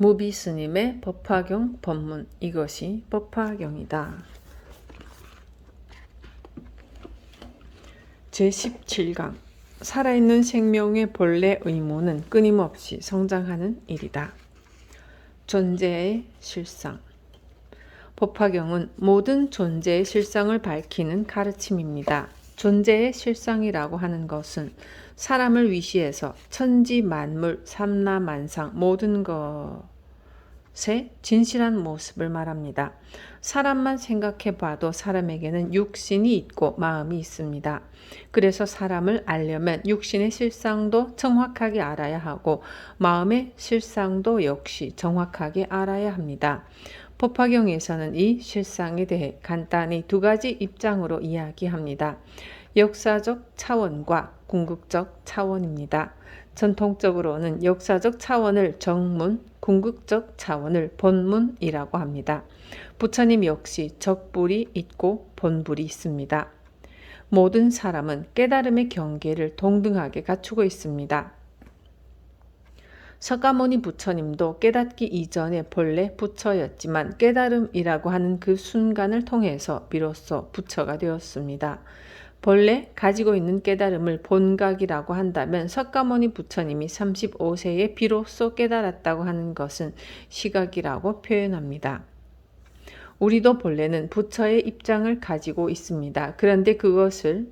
무비 스님의 법화경 법문 이것이 법화경이다. 제17강 살아있는 생명의 본래 의무는 끊임없이 성장하는 일이다. 존재의 실상 법화경은 모든 존재의 실상을 밝히는 가르침입니다. 존재의 실상이라고 하는 것은 사람을 위시해서 천지 만물 삼라 만상 모든 것의 진실한 모습을 말합니다. 사람만 생각해 봐도 사람에게는 육신이 있고 마음이 있습니다. 그래서 사람을 알려면 육신의 실상도 정확하게 알아야 하고 마음의 실상도 역시 정확하게 알아야 합니다. 법화경에서는 이 실상에 대해 간단히 두 가지 입장으로 이야기합니다. 역사적 차원과 궁극적 차원입니다. 전통적으로는 역사적 차원을 정문, 궁극적 차원을 본문이라고 합니다. 부처님 역시 적불이 있고 본불이 있습니다. 모든 사람은 깨달음의 경계를 동등하게 갖추고 있습니다. 석가모니 부처님도 깨닫기 이전에 본래 부처였지만 깨달음이라고 하는 그 순간을 통해서 비로소 부처가 되었습니다. 본래 가지고 있는 깨달음을 본각이라고 한다면 석가모니 부처님이 35세에 비로소 깨달았다고 하는 것은 시각이라고 표현합니다. 우리도 본래는 부처의 입장을 가지고 있습니다. 그런데 그것을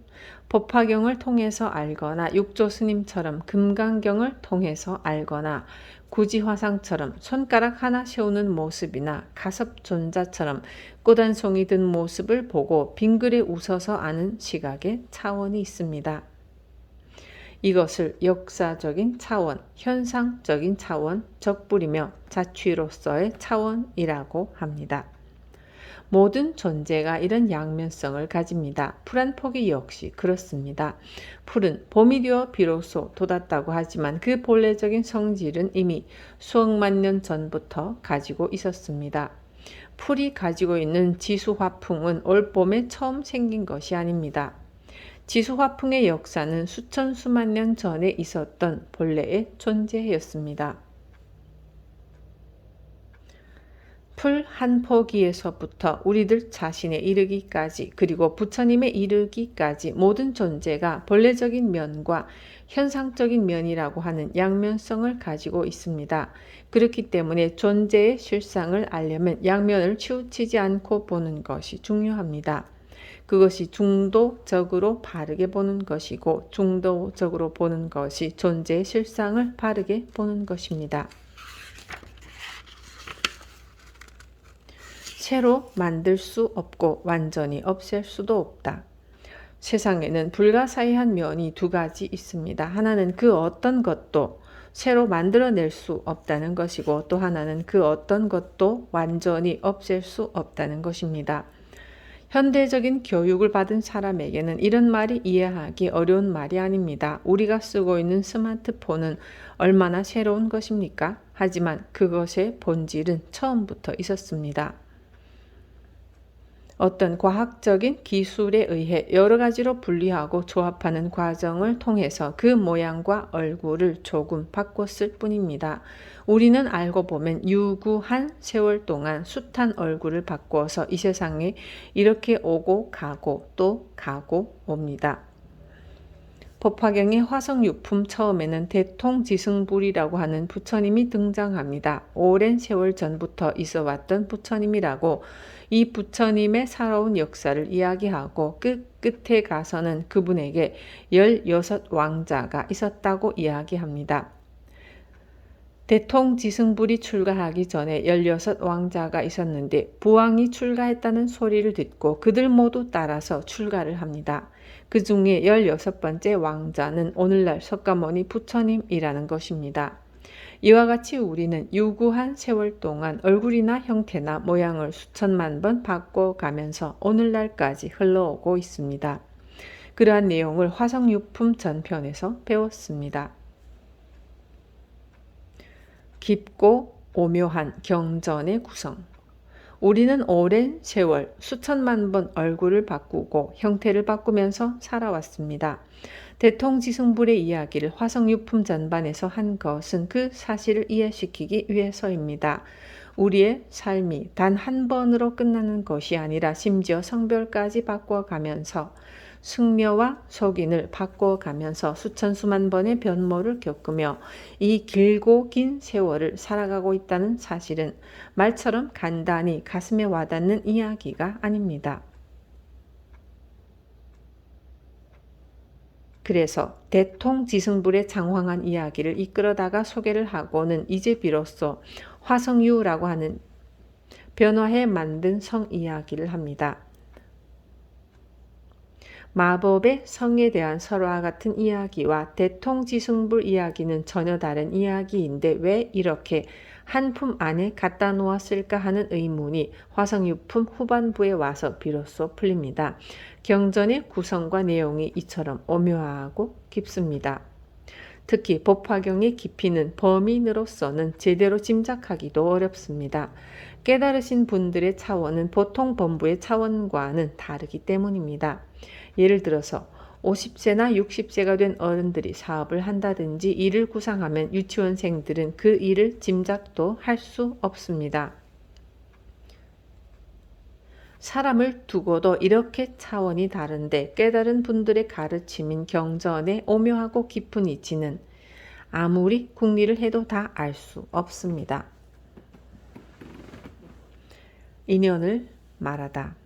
법화경을 통해서 알거나 육조 스님처럼 금강경을 통해서 알거나 구지화상처럼 손가락 하나 세우는 모습이나 가섭존자처럼 꽃 한 송이 든 모습을 보고 빙글에 웃어서 아는 시각의 차원이 있습니다. 이것을 역사적인 차원, 현상적인 차원, 적불이며 자취로서의 차원이라고 합니다. 모든 존재가 이런 양면성을 가집니다. 풀한 포기 역시 그렇습니다. 풀은 봄이 되어 비로소 돋았다고 하지만 그 본래적인 성질은 이미 수억만 년 전부터 가지고 있었습니다. 풀이 가지고 있는 지수 화풍은 올 봄에 처음 생긴 것이 아닙니다. 지수 화풍의 역사는 수천 수만 년 전에 있었던 본래의 존재였습니다. 풀 한 포기에서부터 우리들 자신에 이르기까지 그리고 부처님에 이르기까지 모든 존재가 본래적인 면과 현상적인 면이라고 하는 양면성을 가지고 있습니다. 그렇기 때문에 존재의 실상을 알려면 양면을 치우치지 않고 보는 것이 중요합니다. 그것이 중도적으로 바르게 보는 것이고 중도적으로 보는 것이 존재의 실상을 바르게 보는 것입니다. 새로 만들 수 없고 완전히 없앨 수도 없다. 세상에는 불가사의한 면이 두 가지 있습니다. 하나는 그 어떤 것도 새로 만들어낼 수 없다는 것이고 또 하나는 그 어떤 것도 완전히 없앨 수 없다는 것입니다. 현대적인 교육을 받은 사람에게는 이런 말이 이해하기 어려운 말이 아닙니다. 우리가 쓰고 있는 스마트폰은 얼마나 새로운 것입니까? 하지만 그것의 본질은 처음부터 있었습니다. 어떤 과학적인 기술에 의해 여러 가지로 분리하고 조합하는 과정을 통해서 그 모양과 얼굴을 조금 바꿨을 뿐입니다. 우리는 알고 보면 유구한 세월 동안 숱한 얼굴을 바꾸어서 이 세상에 이렇게 오고 가고 또 가고 옵니다. 법화경의 화성유품 처음에는 대통지승불이라고 하는 부처님이 등장합니다. 오랜 세월 전부터 있어 왔던 부처님이라고 이 부처님의 살아온 역사를 이야기하고 끝 끝에 가서는 그분에게 16 왕자가 있었다고 이야기합니다. 대통 지승불이 출가하기 전에 16 왕자가 있었는데 부왕이 출가했다는 소리를 듣고 그들 모두 따라서 출가를 합니다. 그 중에 16번째 왕자는 오늘날 석가모니 부처님이라는 것입니다. 이와 같이 우리는 유구한 세월 동안 얼굴이나 형태나 모양을 수천만 번 바꿔가면서 오늘날까지 흘러오고 있습니다. 그러한 내용을 화성유품 전편에서 배웠습니다. 깊고 오묘한 경전의 구성 우리는 오랜 세월 수천만 번 얼굴을 바꾸고 형태를 바꾸면서 살아왔습니다. 대통지 승불의 이야기를 화성유품 전반에서 한 것은 그 사실을 이해시키기 위해서입니다. 우리의 삶이 단 한 번으로 끝나는 것이 아니라 심지어 성별까지 바꿔가면서 승려와 속인을 바꿔가면서 수천 수만 번의 변모를 겪으며 이 길고 긴 세월을 살아가고 있다는 사실은 말처럼 간단히 가슴에 와닿는 이야기가 아닙니다. 그래서 대통 지승불의 장황한 이야기를 이끌어다가 소개를 하고는 이제 비로소 화성유라고 하는 변화해 만든 성 이야기를 합니다. 마법의 성에 대한 설화 같은 이야기와 대통지승불 이야기는 전혀 다른 이야기인데 왜 이렇게 한 품 안에 갖다 놓았을까 하는 의문이 화성유품 후반부에 와서 비로소 풀립니다. 경전의 구성과 내용이 이처럼 오묘하고 깊습니다. 특히 법화경의 깊이는 범인으로서는 제대로 짐작하기도 어렵습니다. 깨달으신 분들의 차원은 보통 범부의 차원과는 다르기 때문입니다. 예를 들어서 50세나 60세가 된 어른들이 사업을 한다든지 일을 구상하면 유치원생들은 그 일을 짐작도 할 수 없습니다. 사람을 두고도 이렇게 차원이 다른데 깨달은 분들의 가르침인 경전의 오묘하고 깊은 이치는 아무리 궁리를 해도 다 알 수 없습니다. 인연을 말하다.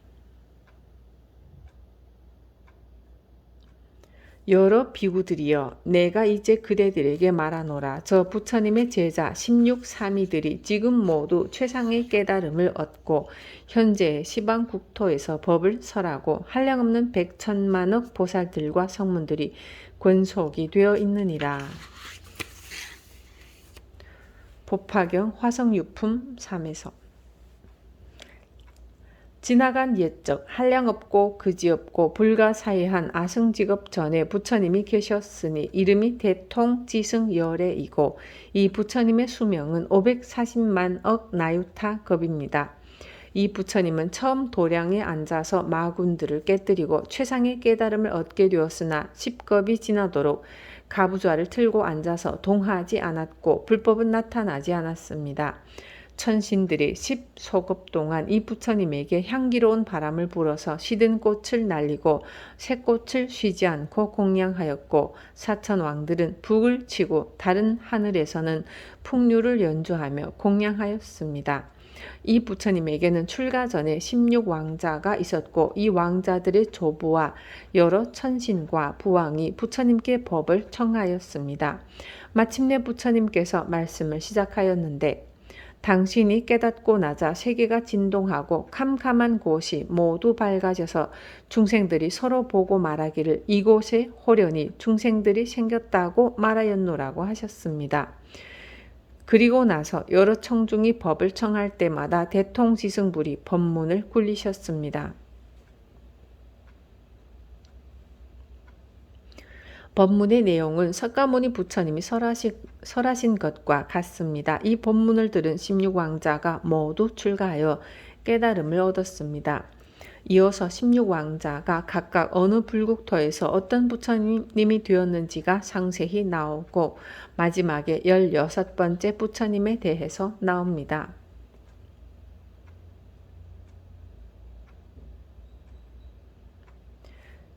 여러 비구들이여 내가 이제 그대들에게 말하노라 저 부처님의 제자 16사미들이 지금 모두 최상의 깨달음을 얻고 현재 시방 국토에서 법을 설하고 한량없는 백천만억 보살들과 성문들이 권속이 되어 있느니라. 법화경 화성유품 3에서 지나간 옛적 한량없고 그지없고 불가사의한 아승직업 전에 부처님이 계셨으니 이름이 대통지승열애이고 이 부처님의 수명은 540만억 나유타급입니다. 이 부처님은 처음 도량에 앉아서 마군들을 깨뜨리고 최상의 깨달음을 얻게 되었으나 10겁이 지나도록 가부좌를 틀고 앉아서 동하지 않았고 불법은 나타나지 않았습니다. 천신들이 10소급 동안 이 부처님에게 향기로운 바람을 불어서 시든 꽃을 날리고 새 꽃을 쉬지 않고 공양하였고 사천 왕들은 북을 치고 다른 하늘에서는 풍류를 연주하며 공양하였습니다. 이 부처님에게는 출가 전에 16왕자가 있었고 이 왕자들의 조부와 여러 천신과 부왕이 부처님께 법을 청하였습니다. 마침내 부처님께서 말씀을 시작하였는데 당신이 깨닫고 나자 세계가 진동하고 캄캄한 곳이 모두 밝아져서 중생들이 서로 보고 말하기를 이곳에 호련히 중생들이 생겼다고 말하였노라고 하셨습니다. 그리고 나서 여러 청중이 법을 청할 때마다 대통지승불이 법문을 굴리셨습니다. 법문의 내용은 석가모니 부처님이 설하신, 설하신 것과 같습니다. 이 법문을 들은 16왕자가 모두 출가하여 깨달음을 얻었습니다. 이어서 16왕자가 각각 어느 불국토에서 어떤 부처님이 되었는지가 상세히 나오고 마지막에 16번째 부처님에 대해서 나옵니다.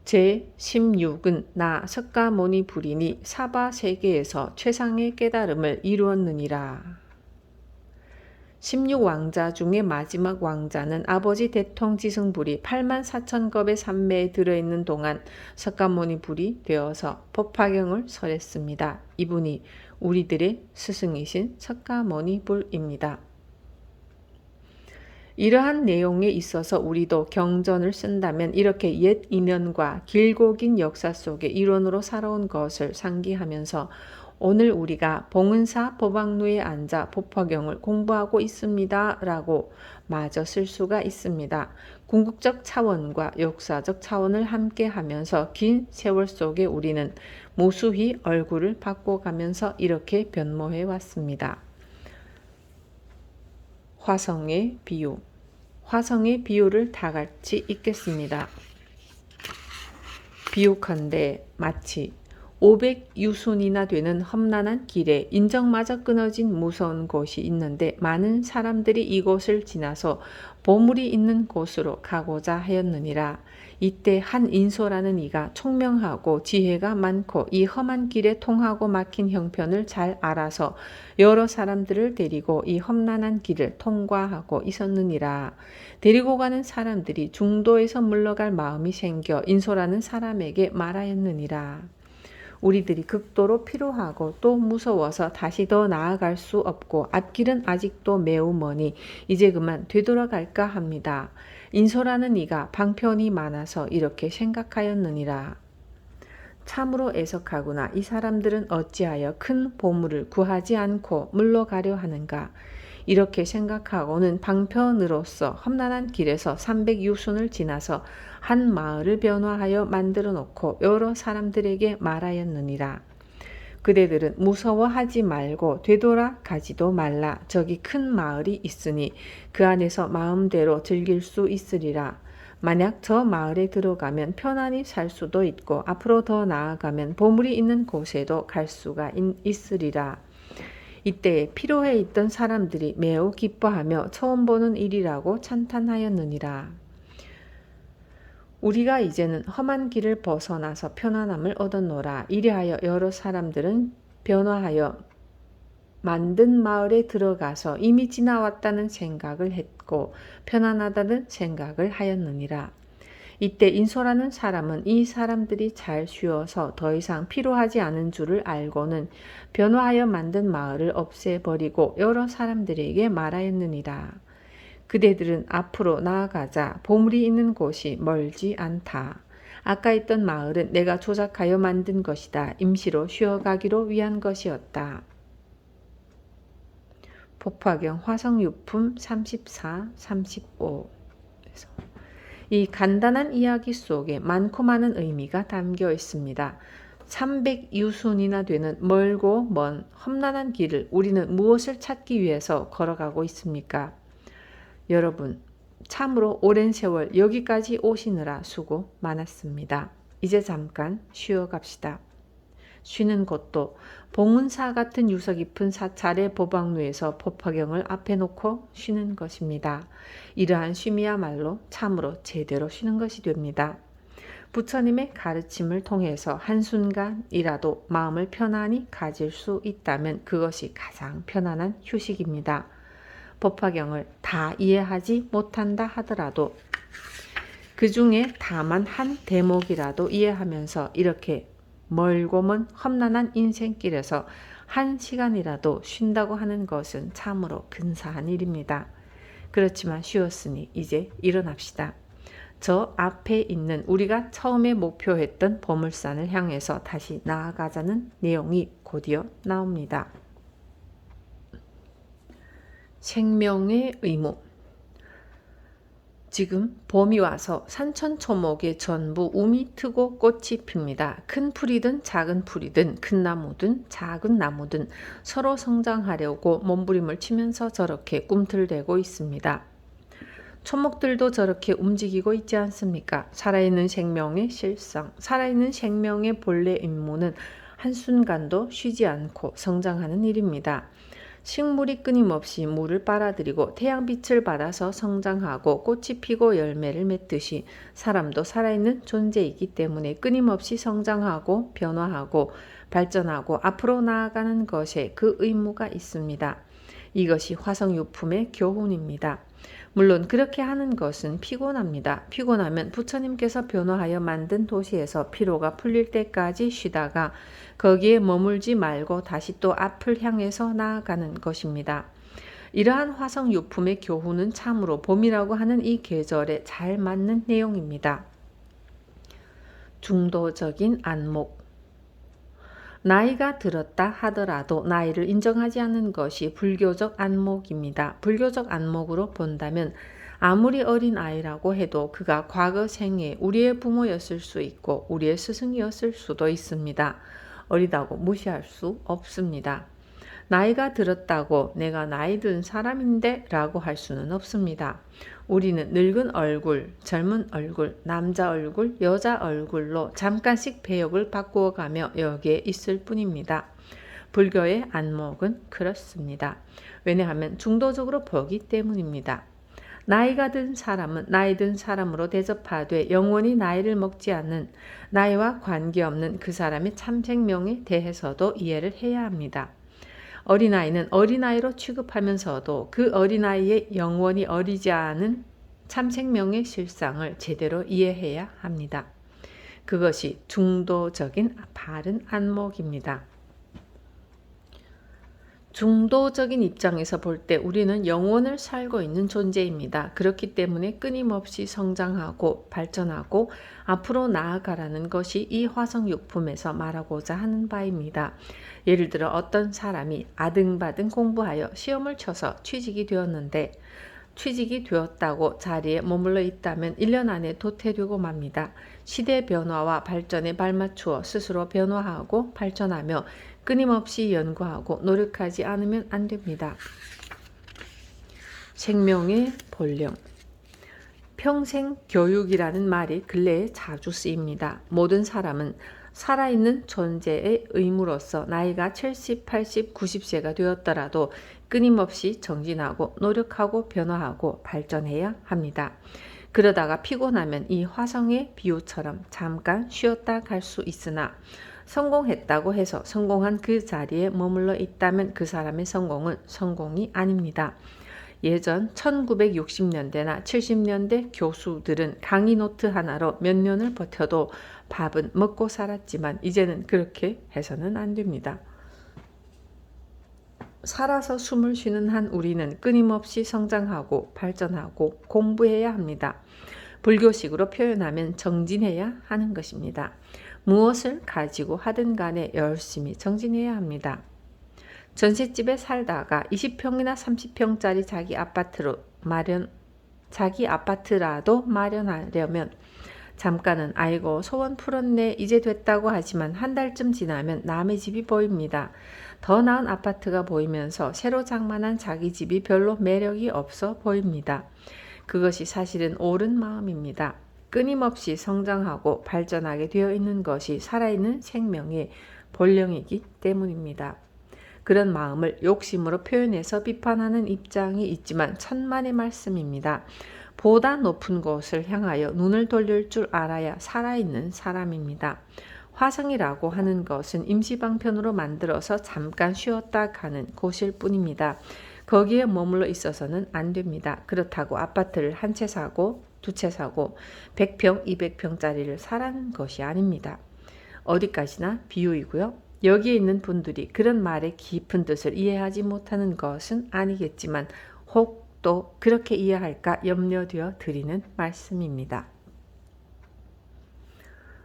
제16은 나 석가모니 불이니 사바 세계에서 최상의 깨달음을 이루었느니라. 16 왕자 중에 마지막 왕자는 아버지 대통 지승불이 8만 4천 겁의 산매에 들어있는 동안 석가모니 불이 되어서 법화경을 설했습니다. 이분이 우리들의 스승이신 석가모니 불입니다. 이러한 내용에 있어서 우리도 경전을 쓴다면 이렇게 옛 인연과 길고 긴 역사 속의 이론으로 살아온 것을 상기하면서 오늘 우리가 봉은사 법왕루에 앉아 법화경을 공부하고 있습니다. 라고 마저 쓸 수가 있습니다. 궁극적 차원과 역사적 차원을 함께 하면서 긴 세월 속에 우리는 무수히 얼굴을 바꿔가면서 이렇게 변모해 왔습니다. 화성의 비유. 화성의 비유를 다 같이 읽겠습니다. 비유컨대 마치 500유순이나 되는 험난한 길에 인정마저 끊어진 무서운 곳이 있는데 많은 사람들이 이곳을 지나서 보물이 있는 곳으로 가고자 하였느니라. 이때 한 인소라는 이가 총명하고 지혜가 많고 이 험한 길에 통하고 막힌 형편을 잘 알아서 여러 사람들을 데리고 이 험난한 길을 통과하고 있었느니라. 데리고 가는 사람들이 중도에서 물러갈 마음이 생겨 인소라는 사람에게 말하였느니라. 우리들이 극도로 피로하고 또 무서워서 다시 더 나아갈 수 없고 앞길은 아직도 매우 머니 이제 그만 되돌아갈까 합니다. 인소라는 이가 방편이 많아서 이렇게 생각하였느니라. 참으로 애석하구나. 이 사람들은 어찌하여 큰 보물을 구하지 않고 물러가려 하는가. 이렇게 생각하고는 방편으로서 험난한 길에서 300유순을 지나서 한 마을을 변화하여 만들어 놓고 여러 사람들에게 말하였느니라. 그대들은 무서워하지 말고 되돌아 가지도 말라. 저기 큰 마을이 있으니 그 안에서 마음대로 즐길 수 있으리라. 만약 저 마을에 들어가면 편안히 살 수도 있고 앞으로 더 나아가면 보물이 있는 곳에도 갈 수가 있으리라. 이때에 피로해 있던 사람들이 매우 기뻐하며 처음 보는 일이라고 찬탄하였느니라. 우리가 이제는 험한 길을 벗어나서 편안함을 얻었노라. 이리하여 여러 사람들은 변화하여 만든 마을에 들어가서 이미 지나왔다는 생각을 했고 편안하다는 생각을 하였느니라. 이때 인소라는 사람은 이 사람들이 잘 쉬어서 더 이상 필요하지 않은 줄을 알고는 변화하여 만든 마을을 없애버리고 여러 사람들에게 말하였느니라. 그대들은 앞으로 나아가자 보물이 있는 곳이 멀지 않다. 아까 있던 마을은 내가 조작하여 만든 것이다. 임시로 쉬어가기로 위한 것이었다. 복화경 화성유품 34, 35 이 간단한 이야기 속에 많고 많은 의미가 담겨 있습니다. 300유순이나 되는 멀고 먼 험난한 길을 우리는 무엇을 찾기 위해서 걸어가고 있습니까? 여러분, 참으로 오랜 세월 여기까지 오시느라 수고 많았습니다. 이제 잠깐 쉬어 갑시다. 쉬는 것도 봉은사 같은 유서 깊은 사찰의 보방루에서 법화경을 앞에 놓고 쉬는 것입니다. 이러한 쉼이야말로 참으로 제대로 쉬는 것이 됩니다. 부처님의 가르침을 통해서 한순간이라도 마음을 편안히 가질 수 있다면 그것이 가장 편안한 휴식입니다. 법화경을 다 이해하지 못한다 하더라도 그 중에 다만 한 대목이라도 이해하면서 이렇게 멀고 먼 험난한 인생길에서 한 시간이라도 쉰다고 하는 것은 참으로 근사한 일입니다. 그렇지만 쉬었으니 이제 일어납시다. 저 앞에 있는 우리가 처음에 목표했던 보물산을 향해서 다시 나아가자는 내용이 곧이어 나옵니다. 생명의 의무 지금 봄이 와서 산천초목에 전부 움이 트고 꽃이 핍니다. 큰 풀이든 작은 풀이든 큰 나무든 작은 나무든 서로 성장하려고 몸부림을 치면서 저렇게 꿈틀대고 있습니다. 초목들도 저렇게 움직이고 있지 않습니까? 살아있는 생명의 실상, 살아있는 생명의 본래 임무는 한순간도 쉬지 않고 성장하는 일입니다. 식물이 끊임없이 물을 빨아들이고 태양빛을 받아서 성장하고 꽃이 피고 열매를 맺듯이 사람도 살아있는 존재이기 때문에 끊임없이 성장하고 변화하고 발전하고 앞으로 나아가는 것에 그 의무가 있습니다. 이것이 화성유품의 교훈입니다. 물론 그렇게 하는 것은 피곤합니다. 피곤하면 부처님께서 변화하여 만든 도시에서 피로가 풀릴 때까지 쉬다가 거기에 머물지 말고 다시 또 앞을 향해서 나아가는 것입니다. 이러한 화성 유품의 교훈은 참으로 봄이라고 하는 이 계절에 잘 맞는 내용입니다. 중도적인 안목 나이가 들었다 하더라도 나이를 인정하지 않는 것이 불교적 안목입니다. 불교적 안목으로 본다면 아무리 어린 아이라고 해도 그가 과거 생에 우리의 부모였을 수 있고 우리의 스승이었을 수도 있습니다. 어리다고 무시할 수 없습니다. 나이가 들었다고 내가 나이 든 사람인데 라고 할 수는 없습니다. 우리는 늙은 얼굴, 젊은 얼굴, 남자 얼굴, 여자 얼굴로 잠깐씩 배역을 바꾸어 가며 여기에 있을 뿐입니다. 불교의 안목은 그렇습니다. 왜냐하면 중도적으로 보기 때문입니다. 나이가 든 사람은 나이 든 사람으로 대접하되 영원히 나이를 먹지 않는 나이와 관계없는 그 사람의 참 생명에 대해서도 이해를 해야 합니다. 어린아이는 어린아이로 취급하면서도 그 어린아이의 영원히 어리지 않은 참 생명의 실상을 제대로 이해해야 합니다. 그것이 중도적인 바른 안목입니다. 중도적인 입장에서 볼 때 우리는 영혼을 살고 있는 존재입니다. 그렇기 때문에 끊임없이 성장하고 발전하고 앞으로 나아가라는 것이 이 화성육품에서 말하고자 하는 바입니다. 예를 들어 어떤 사람이 아등바등 공부하여 시험을 쳐서 취직이 되었는데 취직이 되었다고 자리에 머물러 있다면 1년 안에 도태되고 맙니다. 시대 변화와 발전에 발맞추어 스스로 변화하고 발전하며 끊임없이 연구하고 노력하지 않으면 안 됩니다. 생명의 본령 평생 교육이라는 말이 근래에 자주 쓰입니다. 모든 사람은 살아있는 존재의 의무로서 나이가 70, 80, 90세가 되었더라도 끊임없이 정진하고 노력하고 변화하고 발전해야 합니다. 그러다가 피곤하면 이 화성의 비유처럼 잠깐 쉬었다 갈 수 있으나 성공했다고 해서 성공한 그 자리에 머물러 있다면 그 사람의 성공은 성공이 아닙니다. 예전 1960년대나 70년대 교수들은 강의 노트 하나로 몇 년을 버텨도 밥은 먹고 살았지만 이제는 그렇게 해서는 안 됩니다. 살아서 숨을 쉬는 한 우리는 끊임없이 성장하고 발전하고 공부해야 합니다. 불교식으로 표현하면 정진해야 하는 것입니다. 무엇을 가지고 하든 간에 열심히 정진해야 합니다. 전셋집에 살다가 20평이나 30평짜리 자기 아파트로 마련 자기 아파트라도 마련하려면 잠깐은 아이고 소원 풀었네 이제 됐다고 하지만 한 달쯤 지나면 남의 집이 보입니다. 더 나은 아파트가 보이면서 새로 장만한 자기 집이 별로 매력이 없어 보입니다. 그것이 사실은 옳은 마음입니다. 끊임없이 성장하고 발전하게 되어 있는 것이 살아있는 생명의 본령이기 때문입니다. 그런 마음을 욕심으로 표현해서 비판하는 입장이 있지만 천만의 말씀입니다. 보다 높은 곳을 향하여 눈을 돌릴 줄 알아야 살아있는 사람입니다. 화성이라고 하는 것은 임시방편으로 만들어서 잠깐 쉬었다 가는 곳일 뿐입니다. 거기에 머물러 있어서는 안 됩니다. 그렇다고 아파트를 한 채 사고 두 채 사고 100평, 200평짜리를 사라는 것이 아닙니다. 어디까지나 비유이고요. 여기에 있는 분들이 그런 말의 깊은 뜻을 이해하지 못하는 것은 아니겠지만 혹 또 그렇게 이해할까 염려되어 드리는 말씀입니다.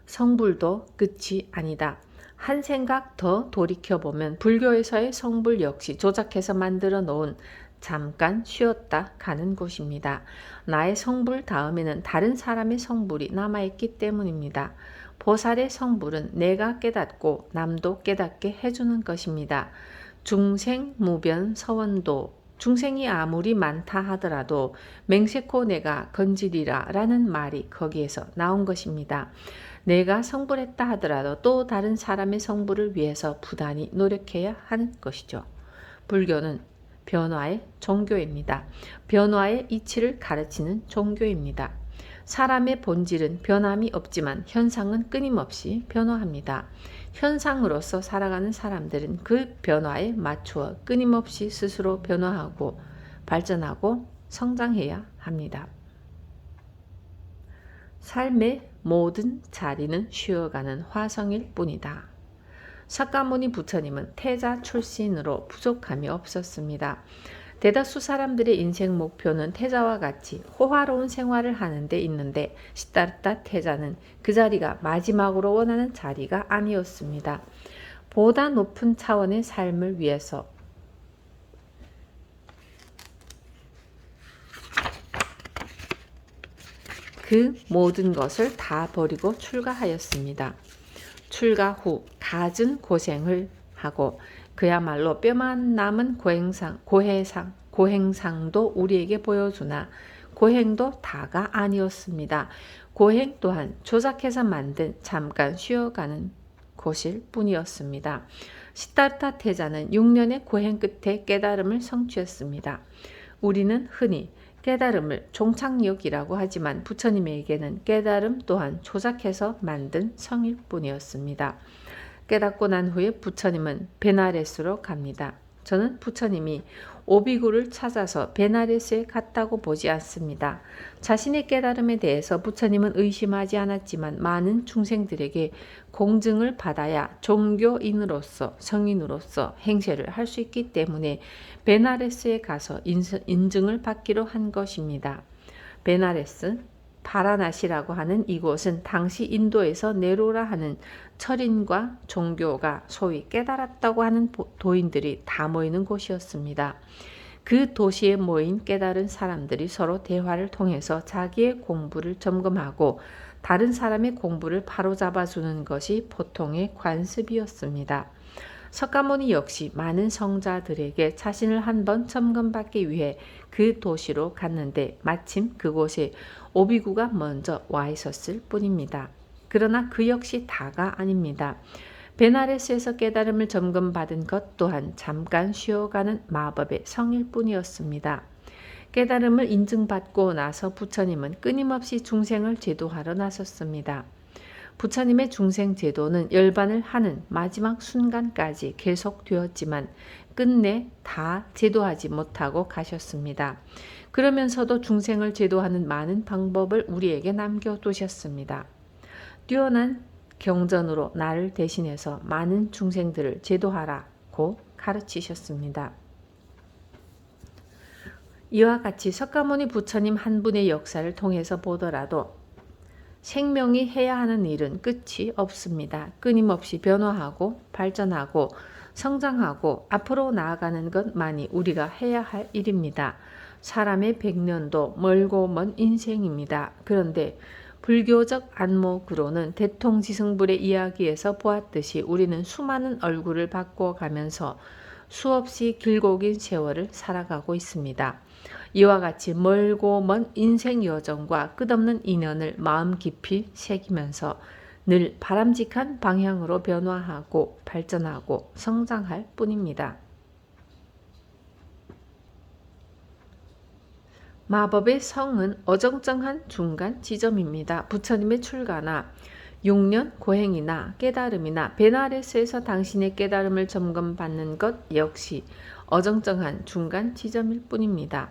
성불도 끝이 아니다. 한 생각 더 돌이켜보면 불교에서의 성불 역시 조작해서 만들어 놓은 잠깐 쉬었다 가는 곳입니다. 나의 성불 다음에는 다른 사람의 성불이 남아있기 때문입니다. 보살의 성불은 내가 깨닫고 남도 깨닫게 해주는 것입니다. 중생 무변 서원도 중생이 아무리 많다 하더라도 맹세코 내가 건지리라 라는 말이 거기에서 나온 것입니다. 내가 성불했다 하더라도 또 다른 사람의 성불을 위해서 부단히 노력해야 하는 것이죠. 불교는 변화의 종교입니다. 변화의 이치를 가르치는 종교입니다. 사람의 본질은 변함이 없지만 현상은 끊임없이 변화합니다. 현상으로서 살아가는 사람들은 그 변화에 맞추어 끊임없이 스스로 변화하고 발전하고 성장해야 합니다. 삶의 모든 자리는 쉬어가는 화성일 뿐이다. 사카모니 부처님은 태자 출신으로 부족함이 없었습니다. 대다수 사람들의 인생 목표는 태자와 같이 호화로운 생활을 하는 데 있는데 시타르타 태자는 그 자리가 마지막으로 원하는 자리가 아니었습니다. 보다 높은 차원의 삶을 위해서 그 모든 것을 다 버리고 출가하였습니다. 출가 후 갖은 고생을 하고 그야말로 뼈만 남은 고행상, 고해상, 고행상도 우리에게 보여주나 고행도 다가 아니었습니다. 고행 또한 조작해서 만든 잠깐 쉬어가는 곳일 뿐이었습니다. 시타르타 태자는 6년의 고행 끝에 깨달음을 성취했습니다. 우리는 흔히 깨달음을 종착역이라고 하지만 부처님에게는 깨달음 또한 조작해서 만든 성일 뿐이었습니다. 깨닫고 난 후에 부처님은 베나레스로 갑니다. 저는 부처님이 오비구를 찾아서 베나레스에 갔다고 보지 않습니다. 자신의 깨달음에 대해서 부처님은 의심하지 않았지만 많은 중생들에게 공증을 받아야 종교인으로서 성인으로서 행세를 할 수 있기 때문에 베나레스에 가서 인증을 받기로 한 것입니다. 베나레스 바라나시라고 하는 이곳은 당시 인도에서 네로라 하는 철인과 종교가 소위 깨달았다고 하는 도인들이 다 모이는 곳이었습니다. 그 도시에 모인 깨달은 사람들이 서로 대화를 통해서 자기의 공부를 점검하고 다른 사람의 공부를 바로잡아 주는 것이 보통의 관습이었습니다. 석가모니 역시 많은 성자들에게 자신을 한번 점검받기 위해 그 도시로 갔는데 마침 그곳에 오비구가 먼저 와 있었을 뿐입니다. 그러나 그 역시 다가 아닙니다. 베나레스에서 깨달음을 점검받은 것 또한 잠깐 쉬어가는 마법의 성일 뿐이었습니다. 깨달음을 인증받고 나서 부처님은 끊임없이 중생을 제도하러 나섰습니다. 부처님의 중생 제도는 열반을 하는 마지막 순간까지 계속되었지만 끝내 다 제도하지 못하고 가셨습니다. 그러면서도 중생을 제도하는 많은 방법을 우리에게 남겨두셨습니다. 뛰어난 경전으로 나를 대신해서 많은 중생들을 제도하라고 가르치셨습니다. 이와 같이 석가모니 부처님 한 분의 역사를 통해서 보더라도 생명이 해야 하는 일은 끝이 없습니다. 끊임없이 변화하고 발전하고 성장하고 앞으로 나아가는 것만이 우리가 해야 할 일입니다. 사람의 백년도 멀고 먼 인생입니다. 그런데 불교적 안목으로는 대통지승불의 이야기에서 보았듯이 우리는 수많은 얼굴을 바꿔가면서 수없이 길고 긴 세월을 살아가고 있습니다. 이와 같이 멀고 먼 인생 여정과 끝없는 인연을 마음 깊이 새기면서 늘 바람직한 방향으로 변화하고 발전하고 성장할 뿐입니다. 마법의 성은 어정쩡한 중간 지점입니다. 부처님의 출가나 6년 고행이나 깨달음이나 베나레스에서 당신의 깨달음을 점검받는 것 역시 어정쩡한 중간 지점일 뿐입니다.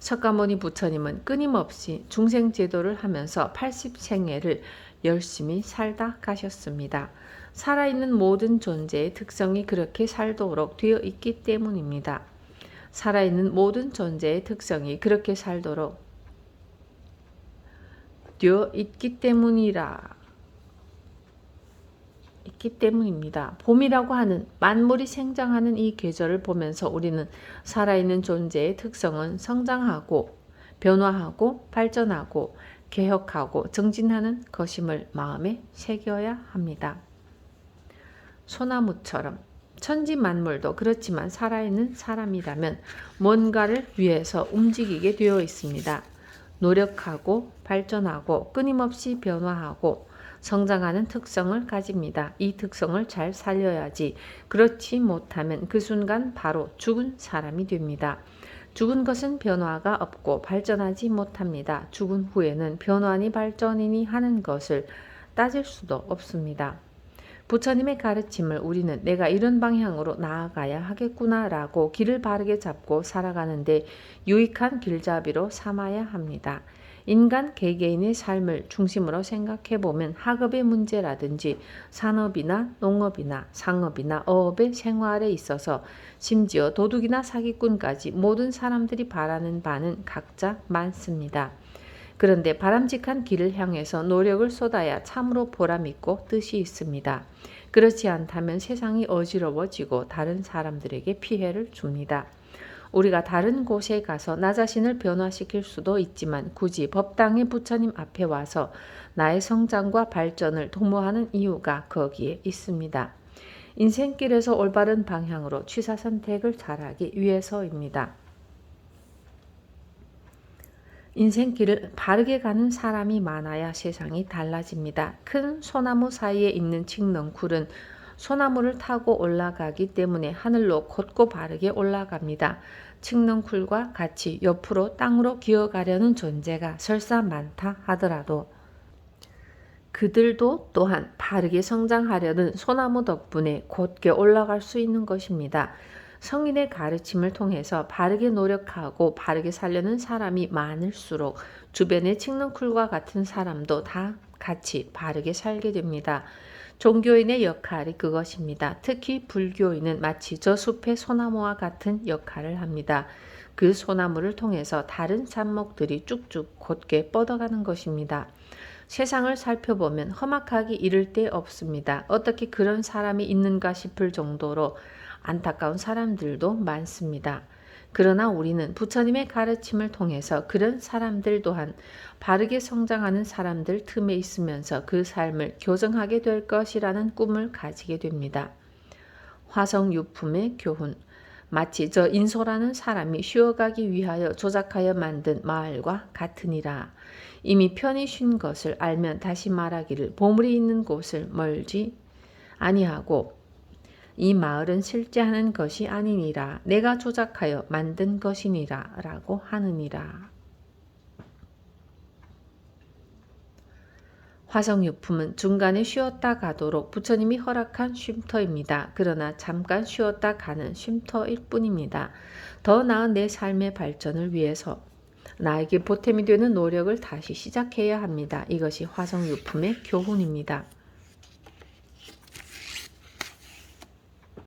석가모니 부처님은 끊임없이 중생 제도를 하면서 80생애를 열심히 살다 가셨습니다. 살아있는 모든 존재의 특성이 그렇게 살도록 되어 있기 때문입니다. 살아있는 모든 존재의 특성이 그렇게 살도록 되어 있기 때문이라 있기 때문입니다. 봄이라고 하는 만물이 생장하는 이 계절을 보면서 우리는 살아있는 존재의 특성은 성장하고 변화하고 발전하고 개혁하고 정진하는 것임을 마음에 새겨야 합니다. 소나무처럼 천지 만물도 그렇지만 살아있는 사람이라면 뭔가를 위해서 움직이게 되어 있습니다. 노력하고 발전하고 끊임없이 변화하고 성장하는 특성을 가집니다. 이 특성을 잘 살려야지 그렇지 못하면 그 순간 바로 죽은 사람이 됩니다. 죽은 것은 변화가 없고 발전하지 못합니다. 죽은 후에는 변화니 발전이니 하는 것을 따질 수도 없습니다. 부처님의 가르침을 우리는 내가 이런 방향으로 나아가야 하겠구나라고 길을 바르게 잡고 살아가는데 유익한 길잡이로 삼아야 합니다. 인간 개개인의 삶을 중심으로 생각해 보면 학업의 문제라든지 산업이나 농업이나 상업이나 어업의 생활에 있어서 심지어 도둑이나 사기꾼까지 모든 사람들이 바라는 바는 각자 많습니다. 그런데 바람직한 길을 향해서 노력을 쏟아야 참으로 보람있고 뜻이 있습니다. 그렇지 않다면 세상이 어지러워지고 다른 사람들에게 피해를 줍니다. 우리가 다른 곳에 가서 나 자신을 변화시킬 수도 있지만 굳이 법당의 부처님 앞에 와서 나의 성장과 발전을 도모하는 이유가 거기에 있습니다. 인생길에서 올바른 방향으로 취사 선택을 잘하기 위해서입니다. 인생길을 바르게 가는 사람이 많아야 세상이 달라집니다. 큰 소나무 사이에 있는 칡넝쿨은 소나무를 타고 올라가기 때문에 하늘로 곧고 바르게 올라갑니다. 칡넝쿨과 같이 옆으로 땅으로 기어가려는 존재가 설사 많다 하더라도 그들도 또한 바르게 성장하려는 소나무 덕분에 곧게 올라갈 수 있는 것입니다. 성인의 가르침을 통해서 바르게 노력하고 바르게 살려는 사람이 많을수록 주변의 칡넝쿨과 같은 사람도 다 같이 바르게 살게 됩니다. 종교인의 역할이 그것입니다. 특히 불교인은 마치 저 숲의 소나무와 같은 역할을 합니다. 그 소나무를 통해서 다른 잡목들이 쭉쭉 곧게 뻗어가는 것입니다. 세상을 살펴보면 험악하기 이를 데 없습니다. 어떻게 그런 사람이 있는가 싶을 정도로 안타까운 사람들도 많습니다. 그러나 우리는 부처님의 가르침을 통해서 그런 사람들 또한 바르게 성장하는 사람들 틈에 있으면서 그 삶을 교정하게 될 것이라는 꿈을 가지게 됩니다. 화성 유품의 교훈 마치 저 인소라는 사람이 쉬어가기 위하여 조작하여 만든 마을과 같으니라. 이미 편히 쉰 것을 알면 다시 말하기를 보물이 있는 곳을 멀지 아니하고 이 마을은 실제 하는 것이 아니니라 내가 조작하여 만든 것이니라 라고 하느니라. 화성유품은 중간에 쉬었다 가도록 부처님이 허락한 쉼터입니다. 그러나 잠깐 쉬었다 가는 쉼터일 뿐입니다. 더 나은 내 삶의 발전을 위해서 나에게 보탬이 되는 노력을 다시 시작해야 합니다. 이것이 화성유품의 교훈입니다.